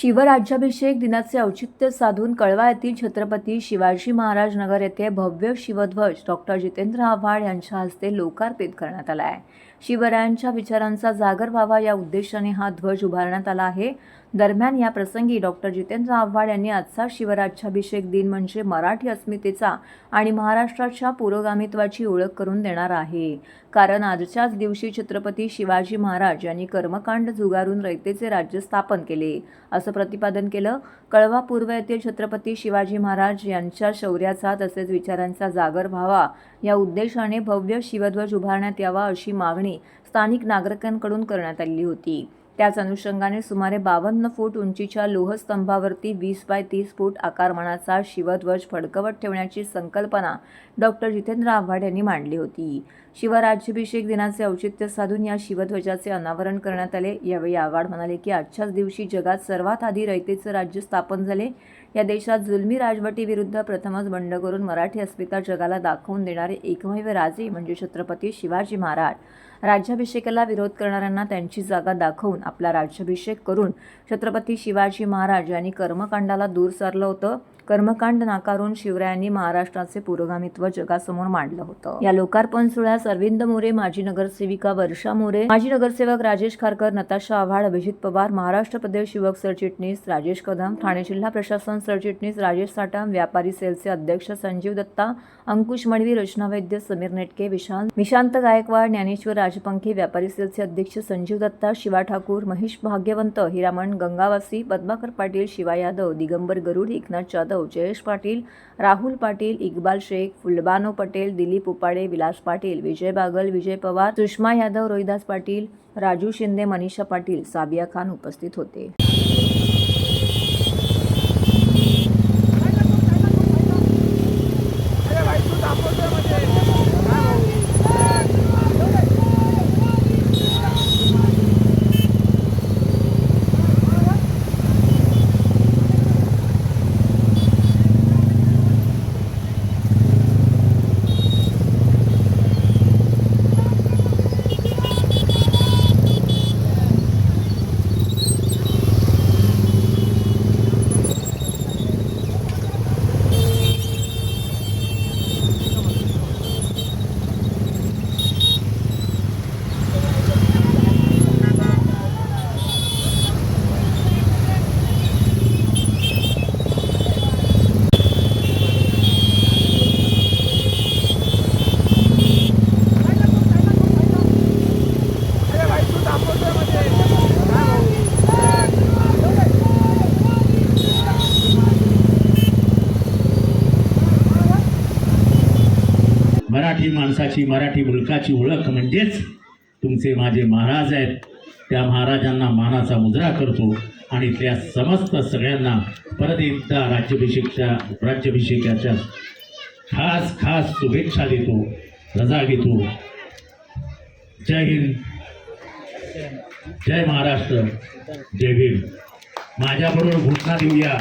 शिवराज्याभिषेक दिनाचे औचित्य साधून कळवा येथील छत्रपती शिवाजी महाराज नगर येथे भव्य शिवध्वज डॉक्टर जितेंद्र आव्हाड यांच्या हस्ते लोकार्पित करण्यात आला आहे. शिवरायांच्या विचारांचा जागर व्हावा या उद्देशाने हा ध्वज उभारण्यात आला आहे. दरम्यान या प्रसंगी डॉक्टर जितेंद्र आव्हाड यांनी आजचा शिवराज्याभिषेक दिन म्हणजे मराठी अस्मितेचा आणि महाराष्ट्राच्या पुरोगामित्वाची ओळख करून देणार आहे. कारण आजच्याच दिवशी छत्रपती शिवाजी महाराज यांनी कर्मकांड जुगारून रयतेचे राज्य स्थापन केले असं प्रतिपादन केलं. कळवा पूर्व येथील छत्रपती शिवाजी महाराज यांच्या शौर्याचा तसेच विचारांचा जागर व्हावा. या उद्देशाने भव्य शिवध्वज उभारण्यात यावा अशी मागणी स्थानिक नागरिकांकडून करण्यात आली होती. त्याच अनुषंगाने सुमारे बावन्न फूट उंचीच्या लोहस्तंभावरती वीस बाय तीस फूट आकारमानाचा शिवध्वज फडकवत ठेवण्याची संकल्पना डॉक्टर जितेंद्र आव्हाड यांनी मांडली होती. शिवराज्याभिषेक दिनाचे औचित्य साधून या शिवध्वजाचे अनावरण करण्यात आले. यावेळी आव्हाड म्हणाले की आजच्याच दिवशी जगात सर्वात आधी रयतेचं राज्य स्थापन झाले. या देशात जुलमी राजवटीविरुद्ध प्रथमच बंड करून मराठी अस्मिता जगाला दाखवून देणारे एकमेव राजे म्हणजे छत्रपती शिवाजी महाराज. राज्याभिषेकाला विरोध करणाऱ्यांना त्यांची जागा दाखवून आपला राज्याभिषेक करून छत्रपती शिवाजी महाराज यांनी कर्मकांडाला दूर सारलं होतं. कर्मकांड नाकारून शिवरायांनी महाराष्ट्राचे पुरोगामित्व जगासमोर मांडलं होतं. या लोकार्पण सोहळ्यास अरविंद मोरे माजी नगरसेविका वर्षा मोरे माजी नगरसेवक राजेश खारकर नताशा आव्हाड अभिजित पवार महाराष्ट्र प्रदेश युवक सरचिटणीस राजेश कदम ठाणे जिल्हा प्रशासन सरचिटणीस राजेश साटम व्यापारी सेलचे अध्यक्ष संजीव दत्ता अंकुश मडवी रचना वैद्य समीर नेटके विशाल विशांत गायकवाड ज्ञानेश्वर राजपंखे व्यापारी सेलचे अध्यक्ष संजीव दत्ता शिवा ठाकूर महेश भाग्यवंत हिरामण गंगावासी पद्माकर पाटील शिवा यादव दिगंबर गरुड एकनाथ जाधव जयेश पाटील राहुल पाटील इक्बाल शेख फुलबानो पटेल दिलीप उपाडे विलास पाटील विजय बागल विजय पवार सुषमा यादव रोहिदास पाटील राजू शिंदे मनीषा पाटील साबिया खान उपस्थित होते. मराठी माणसाची मराठी मुलकाची ओळख म्हणजेच तुमचे माझे महाराज आहेत. त्या महाराजांना मानाचा मुजरा करतो आणि त्या समस्त सगळ्यांना परत एकदा राज्याभिषेकच्या राज्याभिषेकाच्या खास खास शुभेच्छा देतो रजा घेतो. जय हिंद. जय महाराष्ट्र. जय भीम. माझ्याबरोबर घोषणा देऊया